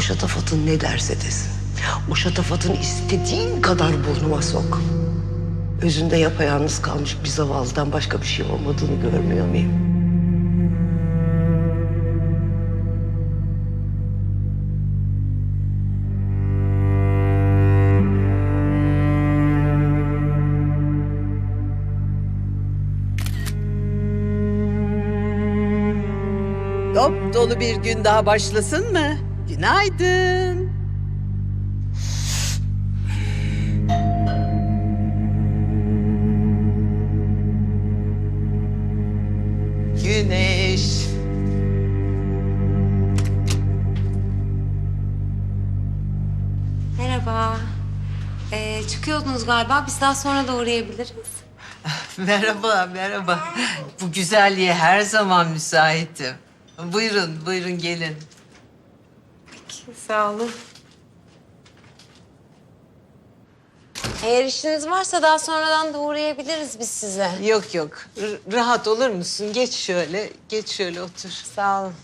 şatafatın ne derse desin. O şatafatın istediğin kadar burnuma sok. Özünde yapayalnız kalmış bir zavallıdan başka bir şey olmadığını görmüyor muyum? Dop dolu bir gün daha başlasın mı? Günaydın. Güneş. Merhaba. Ee, çıkıyordunuz galiba. Biz daha sonra da uğrayabiliriz. Merhaba, merhaba. Bu güzelliğe her zaman müsaitim. Buyurun, buyurun gelin. Sağ olun. Eğer işiniz varsa daha sonradan da uğrayabiliriz biz size. Yok yok, r- rahat olur musun? Geç şöyle, geç şöyle otur. Sağ olun.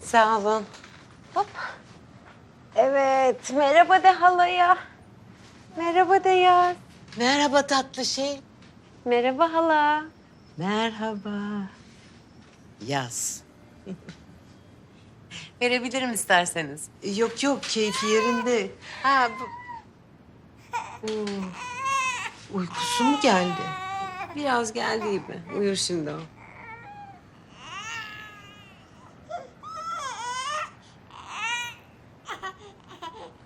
Sağ olun. Hop. Evet, merhaba de halaya. Merhaba de ya. Merhaba tatlı şey. Merhaba hala. Merhaba. Yaz. Verebilirim isterseniz. Yok yok, keyfi yerinde. Ha bu... Oo, Uykusu mu geldi? Biraz geldi gibi. Uyur şimdi o.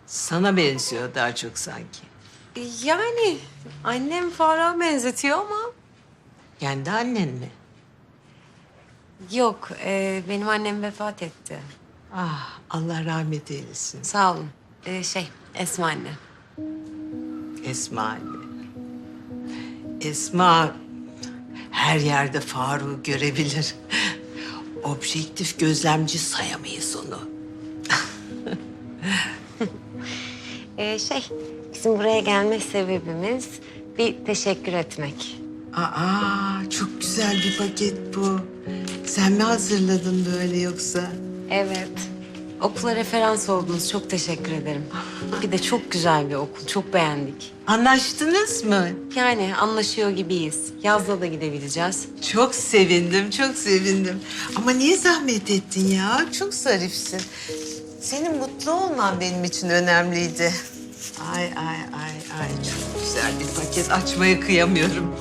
Sana benziyor daha çok sanki. Yani annem Farah'a benzetiyor ama... Kendi annen mi? Yok, e, benim annem vefat etti. Ah, Allah rahmet eylesin. Sağ olun. E, şey, Esma anne. Esma anne. Esma her yerde Faruk'u görebilir. Objektif gözlemci sayamayız onu. E, şey, bizim buraya gelme sebebimiz bir teşekkür etmek. Aa, çok güzel bir paket bu. Sen mi hazırladın böyle yoksa? Evet. Okula referans oldunuz. Çok teşekkür ederim. Bir de çok güzel bir okul. Çok beğendik. Anlaştınız mı? Yani anlaşıyor gibiyiz. Yazda da gidebileceğiz. Çok sevindim, çok sevindim. Ama niye zahmet ettin ya? Çok zarifsin. Senin mutlu olman benim için önemliydi. Ay ay ay ay çok güzel bir paket. Açmaya kıyamıyorum.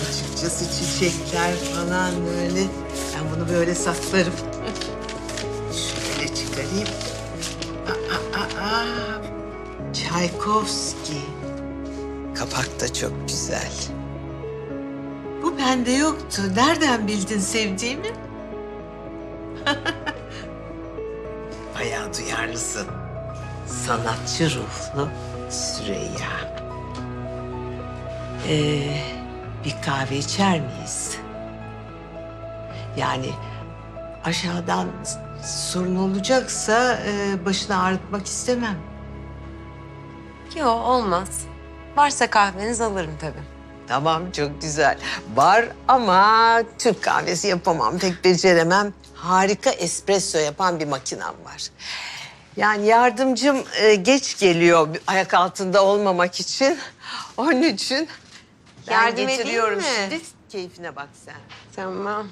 Açıkçası çiçekler falan böyle. Ben bunu böyle saklarım. Şöyle çıkarayım. Aa, aa, aa. Çaykovski. Kapak da çok güzel. Bu bende yoktu. Nereden bildin sevdiğimi? Bayağı duyarlısın. Sanatçı ruhlu Süreyya. Ee, bir kahve içer miyiz? Yani aşağıdan sorun olacaksa e, başını ağrıtmak istemem. Yok olmaz. Varsa kahveniz alırım tabii. Tamam çok güzel. Var ama Türk kahvesi yapamam, pek beceremem. Harika espresso yapan bir makinem var. Yani yardımcım e, geç geliyor ayak altında olmamak için. Onun için ben Yardım edeyim getiriyorum mi? şimdi. Keyfine bak sen. Tamam.